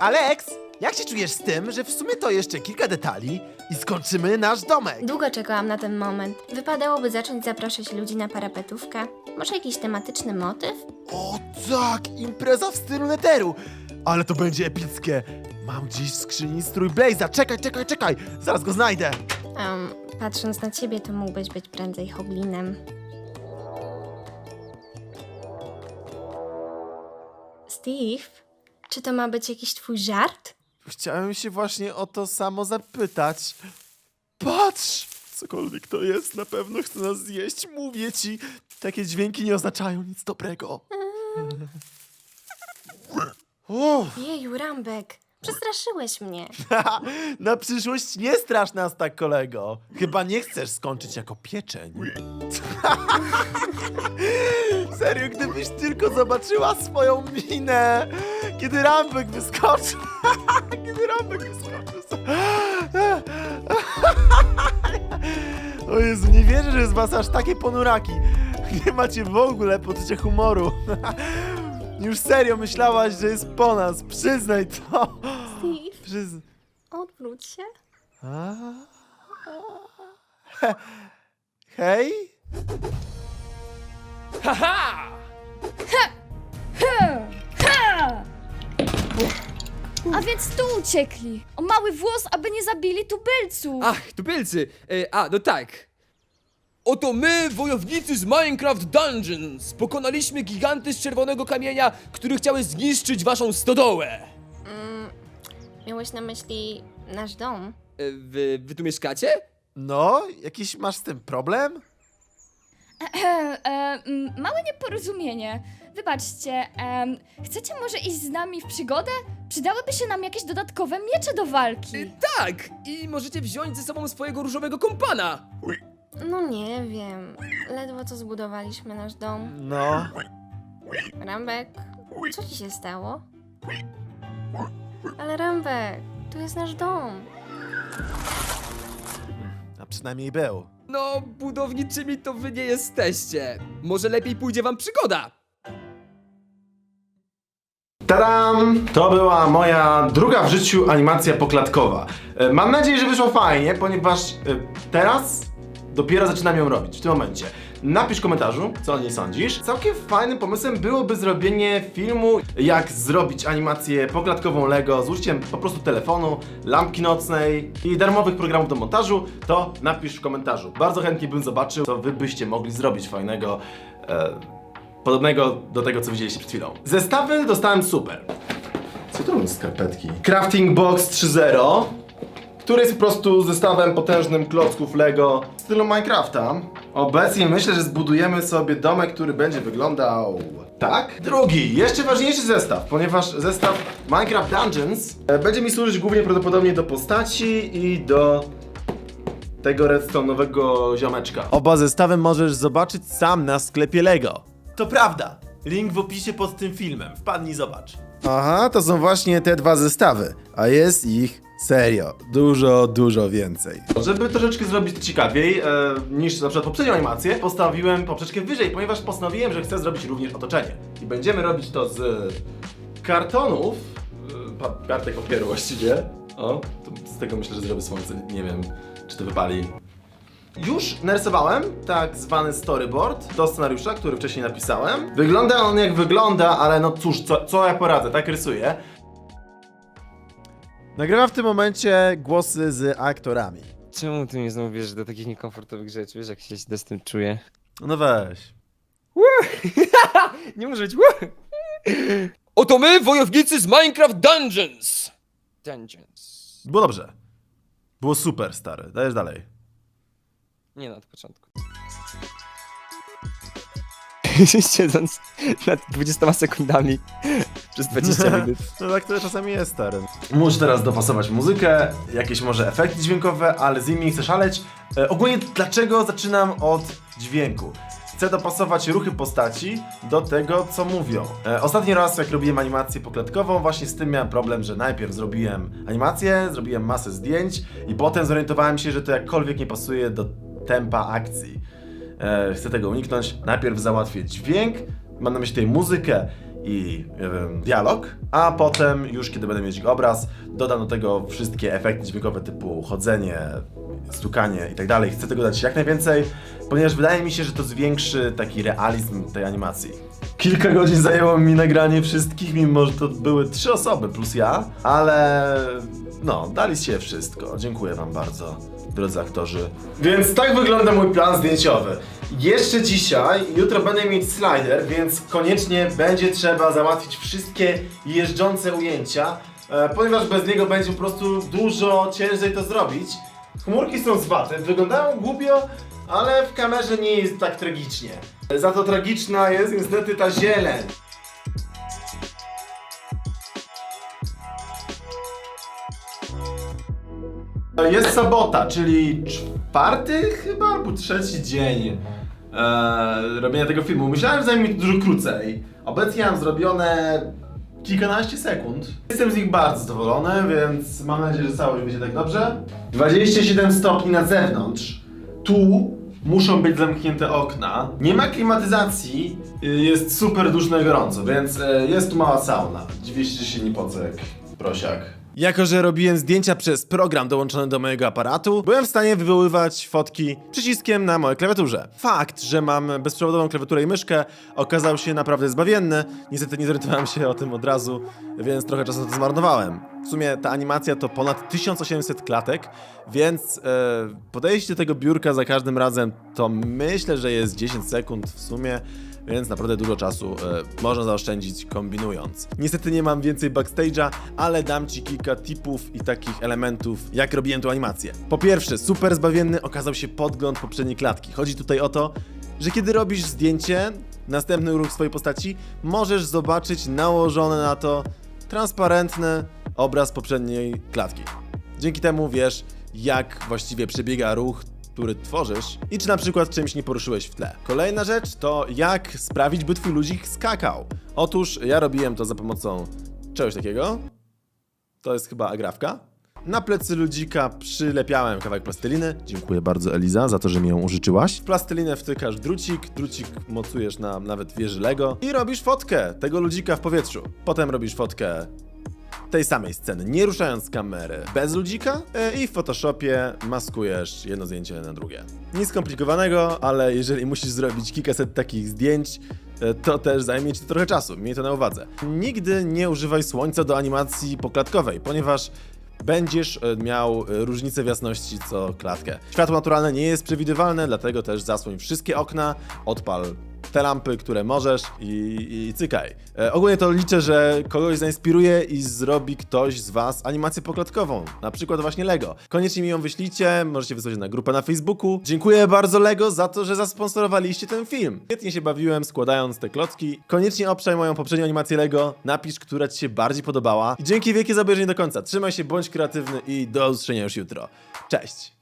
Alex, jak się czujesz z tym, że w sumie to jeszcze kilka detali i skończymy nasz domek? Długo czekałam na ten moment. Wypadałoby zacząć zapraszać ludzi na parapetówkę. Może jakiś tematyczny motyw? O tak, impreza w stylu neteru. Ale to będzie epickie. Mam gdzieś w skrzyni strój Blaze'a. Czekaj, czekaj, czekaj. Zaraz go znajdę. Patrząc na ciebie, to mógłbyś być prędzej hoblinem. Steve, czy to ma być jakiś twój żart? Chciałem się właśnie o to samo zapytać. Patrz! Cokolwiek to jest, na pewno chce nas zjeść. Mówię ci, takie dźwięki nie oznaczają nic dobrego. Uff. Jeju, Rambek, przestraszyłeś mnie. Na przyszłość nie strasz nas tak, kolego. Chyba nie chcesz skończyć jako pieczeń. Serio, gdybyś tylko zobaczyła swoją minę, kiedy Rambek wyskoczył. kiedy Rambek wyskoczył. o Jezu, nie wierzę, że z was aż takie ponuraki. Nie macie w ogóle poczucia humoru. Już serio myślałaś, że jest po nas. Przyznaj to. Steve, Przyznaj. odwróć się. A? He- Hej? Haha! A więc tu uciekli. O mały włos, aby nie zabili tubylców. Ach, tubylcy! E, a, no tak. Oto my, wojownicy z Minecraft Dungeons, pokonaliśmy giganty z czerwonego kamienia, które chciały zniszczyć waszą stodołę. Mm, miałeś na myśli nasz dom? E, wy, wy tu mieszkacie? No, jakiś masz z tym problem? E, mm, małe nieporozumienie. Wybaczcie, em, chcecie może iść z nami w przygodę? Przydałyby się nam jakieś dodatkowe miecze do walki. Tak! I możecie wziąć ze sobą swojego różowego kompana. No nie wiem. Ledwo co zbudowaliśmy nasz dom. No. Rambek, co ci się stało? Ale Rambek, tu jest nasz dom. A przynajmniej był. No, budowniczymi to wy nie jesteście. Może lepiej pójdzie wam przygoda. Tadam! To była moja druga w życiu animacja poklatkowa. E, Mam nadzieję, że wyszło fajnie, ponieważ e, teraz dopiero zaczynam ją robić, w tym momencie. Napisz w komentarzu, co o niej sądzisz. Całkiem fajnym pomysłem byłoby zrobienie filmu, jak zrobić animację poklatkową Lego z użyciem po prostu telefonu, lampki nocnej i darmowych programów do montażu, to napisz w komentarzu. Bardzo chętnie bym zobaczył, co wy byście mogli zrobić fajnego. E, Podobnego do tego, co widzieliście przed chwilą. Zestawy dostałem super. Co to są skarpetki? Crafting Box 3.0, który jest po prostu zestawem potężnym klocków Lego w stylu Minecrafta. Obecnie myślę, że zbudujemy sobie domek, który będzie wyglądał tak. Drugi, jeszcze ważniejszy zestaw, ponieważ zestaw Minecraft Dungeons e, będzie mi służyć głównie prawdopodobnie do postaci i do tego redstone'owego ziomeczka. Oba zestawy możesz zobaczyć sam na sklepie Lego. To prawda. Link w opisie pod tym filmem. Wpadnij, zobacz. Aha, to są właśnie te dwa zestawy. A jest ich serio. Dużo, dużo więcej. Żeby troszeczkę zrobić ciekawiej e, niż na przykład poprzednią animację, postawiłem poprzeczkę wyżej, ponieważ postanowiłem, że chcę zrobić również otoczenie. I będziemy robić to z kartonów, e, pa, kartek papieru właściwie. O, to z tego myślę, że zrobię słońce. Nie wiem, czy to wypali. Już narysowałem tak zwany storyboard do scenariusza, który wcześniej napisałem. Wygląda on jak wygląda, ale no cóż, co, co ja poradzę, tak rysuję. Nagrywam w tym momencie głosy z aktorami. Czemu ty mnie znowu bierzesz do takich niekomfortowych rzeczy? Wiesz, jak się źle z tym czuję? No weź. Nie może być. Oto my, wojownicy z Minecraft Dungeons. Dungeons. Było dobrze. Było super, stary. Dajesz dalej. Nie od początku. Siedząc nad 20 sekundami przez 20 minut. No tak to czasami jest, stary. Muszę teraz dopasować muzykę, jakieś może efekty dźwiękowe, ale z nimi nie chcę szaleć. E, ogólnie dlaczego zaczynam od dźwięku? Chcę dopasować ruchy postaci do tego, co mówią. E, ostatni raz, jak robiłem animację poklatkową, właśnie z tym miałem problem, że najpierw zrobiłem animację, zrobiłem masę zdjęć i potem zorientowałem się, że to jakkolwiek nie pasuje do tempa akcji. E, chcę tego uniknąć. Najpierw załatwię dźwięk, mam na myśli tutaj muzykę i wiem, dialog, a potem już kiedy będę mieć obraz, dodam do tego wszystkie efekty dźwiękowe typu chodzenie, stukanie i tak dalej. Chcę tego dać jak najwięcej, ponieważ wydaje mi się, że to zwiększy taki realizm tej animacji. Kilka godzin zajęło mi nagranie wszystkich, mimo że to były trzy osoby plus ja, ale no, daliście wszystko. Dziękuję wam bardzo, drodzy aktorzy. Więc tak wygląda mój plan zdjęciowy. Jeszcze dzisiaj, jutro będę mieć slider, więc koniecznie będzie trzeba załatwić wszystkie jeżdżące ujęcia, e, ponieważ bez niego będzie po prostu dużo ciężej to zrobić. Chmurki są z waty, wyglądają głupio, ale w kamerze nie jest tak tragicznie. Za to tragiczna jest niestety ta zieleń. Jest sobota, czyli czwarty chyba albo trzeci dzień e, robienia tego filmu. Myślałem, że zajmie mi to dużo krócej. Obecnie mam zrobione kilkanaście sekund. Jestem z nich bardzo zadowolony, więc mam nadzieję, że całość będzie tak dobrze. 27 stopni na zewnątrz. Tu muszą być zamknięte okna. Nie ma klimatyzacji, y, jest super duszno i gorąco, więc e, jest tu mała sauna. Dziwię się, nie prosiak. Jako, że robiłem zdjęcia przez program dołączony do mojego aparatu, byłem w stanie wywoływać fotki przyciskiem na mojej klawiaturze. Fakt, że mam bezprzewodową klawiaturę i myszkę okazał się naprawdę zbawienny. Niestety nie zorientowałem się o tym od razu, więc trochę czasu to zmarnowałem. W sumie ta animacja to ponad 1800 klatek, więc e, podejście tego biurka za każdym razem to myślę, że jest 10 sekund w sumie więc naprawdę dużo czasu e, można zaoszczędzić kombinując. Niestety nie mam więcej backstage'a, ale dam Ci kilka tipów i takich elementów, jak robiłem tą animację. Po pierwsze, super zbawienny okazał się podgląd poprzedniej klatki. Chodzi tutaj o to, że kiedy robisz zdjęcie, następny ruch swojej postaci, możesz zobaczyć nałożony na to transparentny obraz poprzedniej klatki. Dzięki temu wiesz, jak właściwie przebiega ruch który tworzysz i czy na przykład czymś nie poruszyłeś w tle. Kolejna rzecz to jak sprawić, by twój ludzik skakał. Otóż ja robiłem to za pomocą czegoś takiego. To jest chyba agrafka. Na plecy ludzika przylepiałem kawałek plasteliny. Dziękuję bardzo Eliza za to, że mi ją użyczyłaś. W plastelinę wtykasz drucik, drucik mocujesz na nawet wieży Lego i robisz fotkę tego ludzika w powietrzu. Potem robisz fotkę tej samej sceny, nie ruszając kamery, bez ludzika e, i w Photoshopie maskujesz jedno zdjęcie na drugie. Nic skomplikowanego, ale jeżeli musisz zrobić kilkaset takich zdjęć, e, to też zajmie ci trochę czasu, miej to na uwadze. Nigdy nie używaj słońca do animacji poklatkowej, ponieważ będziesz e, miał różnicę w jasności co klatkę. Światło naturalne nie jest przewidywalne, dlatego też zasłoń wszystkie okna, odpal te lampy, które możesz i, i cykaj. E, ogólnie to liczę, że kogoś zainspiruje i zrobi ktoś z was animację poklatkową, na przykład właśnie Lego. Koniecznie mi ją wyślijcie, możecie wysłać na grupę na Facebooku. Dziękuję bardzo Lego za to, że zasponsorowaliście ten film. Świetnie się bawiłem składając te klocki. Koniecznie obszaj moją poprzednią animację Lego, napisz, która ci się bardziej podobała. I dzięki wielkie za obejrzenie do końca. Trzymaj się, bądź kreatywny i do usłyszenia już jutro. Cześć!